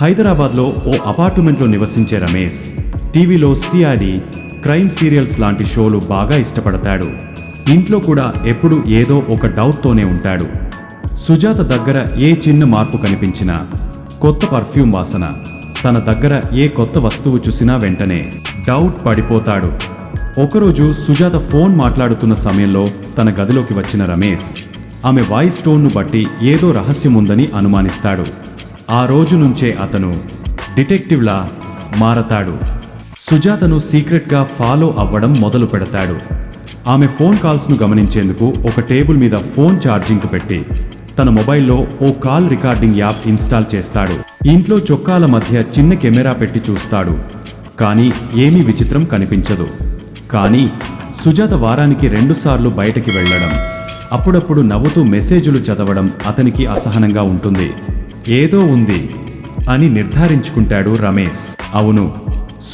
హైదరాబాద్లో ఓ అపార్ట్మెంట్లో నివసించే రమేష్ టీవీలో సిఆర్డి క్రైమ్ సీరియల్స్ లాంటి షోలు బాగా ఇష్టపడతాడు. ఇంట్లో కూడా ఎప్పుడు ఏదో ఒక డౌట్తోనే ఉంటాడు. సుజాత దగ్గర ఏ చిన్న మార్పు కనిపించినా కొత్త పర్ఫ్యూమ్ వాసన తన దగ్గర ఏ కొత్త వస్తువు చూసినా వెంటనే డౌట్ పడిపోతాడు. ఒకరోజు సుజాత ఫోన్ మాట్లాడుతున్న సమయంలో తన గదిలోకి వచ్చిన రమేష్ ఆమె వాయిస్ టోన్ను బట్టి ఏదో రహస్యం ఉందని అనుమానిస్తాడు. ఆ రోజు నుంచే అతను డిటెక్టివ్లా మారతాడు. సుజాతను సీక్రెట్గా ఫాలో అవ్వడం మొదలు పెడతాడు. ఆమె ఫోన్ కాల్స్ను గమనించేందుకు ఒక టేబుల్ మీద ఫోన్ ఛార్జింగ్కు పెట్టి తన మొబైల్లో ఓ కాల్ రికార్డింగ్ యాప్ ఇన్స్టాల్ చేస్తాడు. ఇంట్లో చొక్కాల మధ్య చిన్న కెమెరా పెట్టి చూస్తాడు. కానీ ఏమీ విచిత్రం కనిపించదు. కానీ సుజాత వారానికి రెండుసార్లు బయటకి వెళ్ళడం అప్పుడప్పుడు నవ్వుతూ మెసేజులు చదవడం అతనికి అసహనంగా ఉంటుంది. ఏదో ఉంది అని నిర్ధారించుకుంటాడు రమేష్. అవును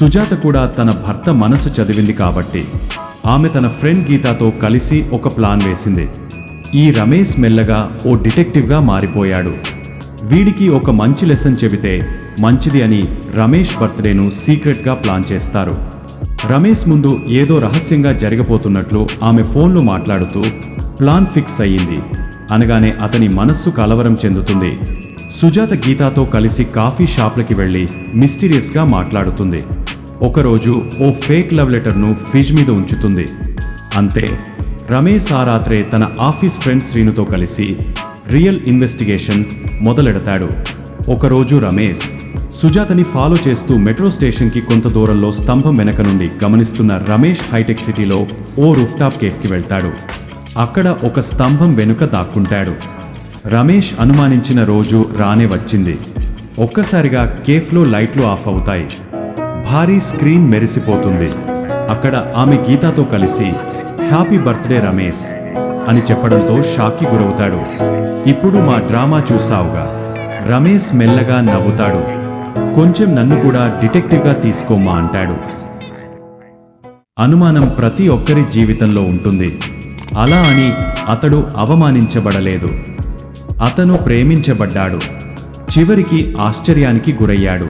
సుజాత కూడా తన భర్త మనసు చదివింది కాబట్టి ఆమె తన ఫ్రెండ్ గీతాతో కలిసి ఒక ప్లాన్ వేసింది. ఈ రమేష్ మెల్లగా ఓ డిటెక్టివ్గా మారిపోయాడు. వీడికి ఒక మంచి లెసన్ చెబితే మంచిది అని రమేష్ బర్త్డేను సీక్రెట్గా ప్లాన్ చేస్తారు. రమేష్ ముందు ఏదో రహస్యంగా జరగబోతున్నట్లు ఆమె ఫోన్లో మాట్లాడుతూ ప్లాన్ ఫిక్స్ అయ్యింది. అనగానే అతని మనస్సు కలవరం చెందుతుంది. సుజాత గీతాతో కలిసి కాఫీ షాప్లకి వెళ్ళి మిస్టీరియస్గా మాట్లాడుతుంది. ఒకరోజు ఓ ఫేక్ లవ్ లెటర్ను ఫ్రిడ్జ్ మీద ఉంచుతుంది. అంతే రమేష్ ఆ రాత్రే తన ఆఫీస్ ఫ్రెండ్ శ్రీనుతో కలిసి రియల్ ఇన్వెస్టిగేషన్ మొదలెడతాడు. ఒకరోజు రమేష్ సుజాతని ఫాలో చేస్తూ మెట్రో స్టేషన్కి కొంత దూరంలో స్తంభం వెనక నుండి గమనిస్తున్న రమేష్ హైటెక్ సిటీలో ఓ రూఫ్టాప్ కేఫ్కి వెళ్తాడు. అక్కడ ఒక స్తంభం వెనుక దాక్కుంటాడు. రమేష్ అనుమానించిన రోజు రానే వచ్చింది. ఒక్కసారిగా కేఫ్లో లైట్లు ఆఫ్ అవుతాయి. భారీ స్క్రీన్ మెరిసిపోతుంది. అక్కడ ఆమె గీతాతో కలిసి హ్యాపీ బర్త్డే రమేష్ అని చెప్పడంతో షాక్కి గురవుతాడు. ఇప్పుడు మా డ్రామా చూసావుగా. రమేష్ మెల్లగా నవ్వుతాడు. కొంచెం నన్ను కూడా డిటెక్టివ్గా తీసుకోమ్మా అంటాడు. అనుమానం ప్రతి ఒక్కరి జీవితంలో ఉంటుంది. అలా అని అతడు అవమానించబడలేదు. అతను ప్రేమించబడ్డాడు. చివరికి ఆశ్చర్యానికి గురయ్యాడు.